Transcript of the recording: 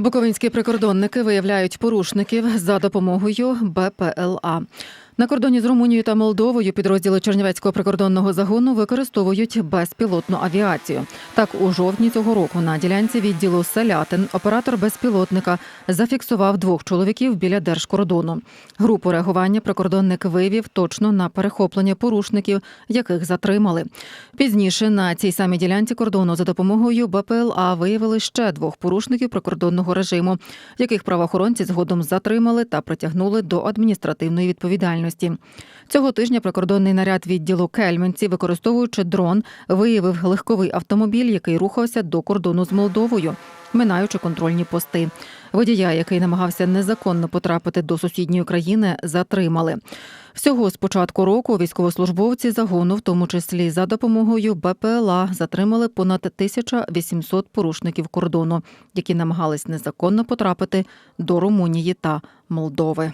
Буковинські прикордонники виявляють порушників за допомогою БПЛА. На кордоні з Румунією та Молдовою підрозділи Чернівецького прикордонного загону використовують безпілотну авіацію. Так, у жовтні цього року на ділянці відділу Селятин оператор безпілотника зафіксував двох чоловіків біля держкордону. Групу реагування прикордонник вивів точно на перехоплення порушників, яких затримали. Пізніше на цій самій ділянці кордону за допомогою БПЛА виявили ще двох порушників прикордонного режиму, яких правоохоронці згодом затримали та притягнули до адміністративної відповідальності. Цього тижня прикордонний наряд відділу Кельменці, використовуючи дрон, виявив легковий автомобіль, який рухався до кордону з Молдовою, минаючи контрольні пости. Водія, який намагався незаконно потрапити до сусідньої країни, затримали. Всього з початку року військовослужбовці загону, в тому числі за допомогою БПЛА, затримали понад 1800 порушників кордону, які намагались незаконно потрапити до Румунії та Молдови.